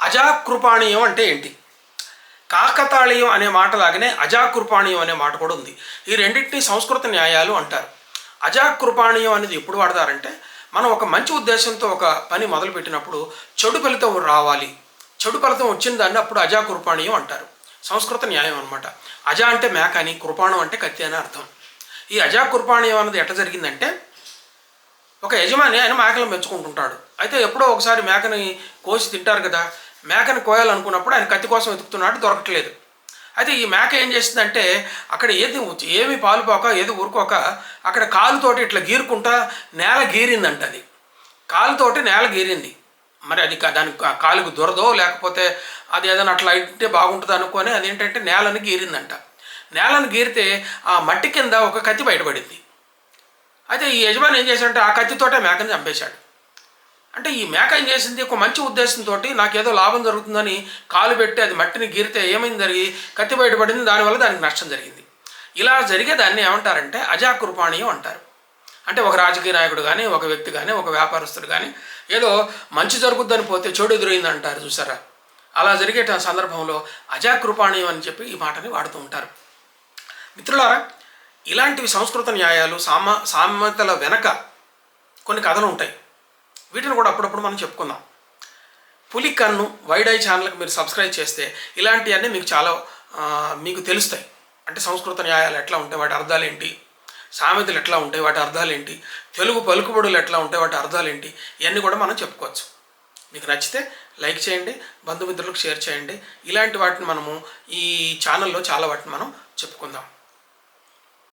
అజాకృపాణీయం అంటే ఏంటి? కాకతాళీయం అనే మాట లాగానే అజాకృపాణీయం అనే మాట కూడా ఉంది. ఈ రెండింటిని సంస్కృత న్యాయాలు అంటారు. అజాకృపాణీయం అనేది ఎప్పుడు వాడతారంటే మనం ఒక మంచి ఉద్దేశంతో ఒక పని మొదలుపెట్టినప్పుడు చెడు ఫలితం రావాలి. చెడు ఫలితం వచ్చిన దాన్ని అప్పుడు అజాకృపాణీయం అంటారు. సంస్కృత న్యాయం అనమాట అజ అంటే మేక అని కృపాణం అంటే కత్తి అని అర్థం. ఈ అజాకృపాణీయం అన్నది ఎట్ట జరిగిందంటే ఒక యజమాని ఆయన మేకలను పెంచుకుంటుంటాడు. అయితే ఎప్పుడో ఒకసారి మేకని కోసి తింటారు కదా మేకని కోయాలనుకున్నప్పుడు ఆయన కత్తి కోసం వెతుకుతున్నాడు దొరకట్లేదు. అయితే ఈ మేక ఏం చేసిందంటే అక్కడ ఏది ఏమి పాలుపోక ఏది ఊరుకోక అక్కడ కాలుతోటి ఇట్లా గీరుకుంటా నేల గీరిందంట అది. కాలుతోటి నేల గీరింది. మరి అది దానికి కాలుకు దొరదో లేకపోతే అది ఏదైనా అట్లా అయితే బాగుంటుంది అనుకొని అదేంటంటే నేలను గీరిందంట. నేలను గీరితే ఆ మట్టి కింద ఒక కత్తి బయటపడింది. అయితే ఈ యజమాని ఏం చేశాడంటే ఆ కత్తితోటే మేకని చంపేశాడు. అంటే ఈ మేక ఏం చేసింది? ఒక మంచి ఉద్దేశంతో నాకేదో లాభం జరుగుతుందని కాలు పెట్టి అది మట్టిని గీరితే ఏమైంది జరిగి? కత్తి బయటపడింది దానివల్ల దానికి నష్టం జరిగింది. ఇలా జరిగే దాన్ని ఏమంటారంటే అజాకృపాణీయం అంటారు. అంటే ఒక రాజకీయ నాయకుడు కానీ ఒక వ్యక్తి కానీ ఒక వ్యాపారస్తుడు కానీ ఏదో మంచి జరుగుద్దని పోతే చెడు ఎదురైంది అంటారు చూసారా? అలా జరిగే సందర్భంలో అజాకృపాణీయం అని చెప్పి ఈ మాటని వాడుతూ ఉంటారు. మిత్రులారా ఇలాంటివి సంస్కృత న్యాయాలు సామ సామెతల వెనక కొన్ని కథలు ఉంటాయి. వీటిని కూడా అప్పుడప్పుడు మనం చెప్పుకుందాం. పులి కన్ను వైడ్ ఐ ఛానల్కి మీరు సబ్స్క్రైబ్ చేస్తే ఇలాంటివన్నీ మీకు చాలా మీకు తెలుస్తాయి. అంటే సంస్కృత న్యాయాలు ఎట్లా ఉంటాయి వాటి అర్థాలు ఏంటి? సామెతలు ఎట్లా ఉంటాయి వాటి అర్థాలు ఏంటి? తెలుగు పలుకుబడులు ఎట్లా ఉంటాయి వాటి అర్థాలు ఏంటి? ఇవన్నీ కూడా మనం చెప్పుకోవచ్చు. మీకు నచ్చితే లైక్ చేయండి బంధుమిత్రులకు షేర్ చేయండి. ఇలాంటి వాటిని మనము ఈ ఛానల్లో చాలా వాటిని మనం చెప్పుకుందాం.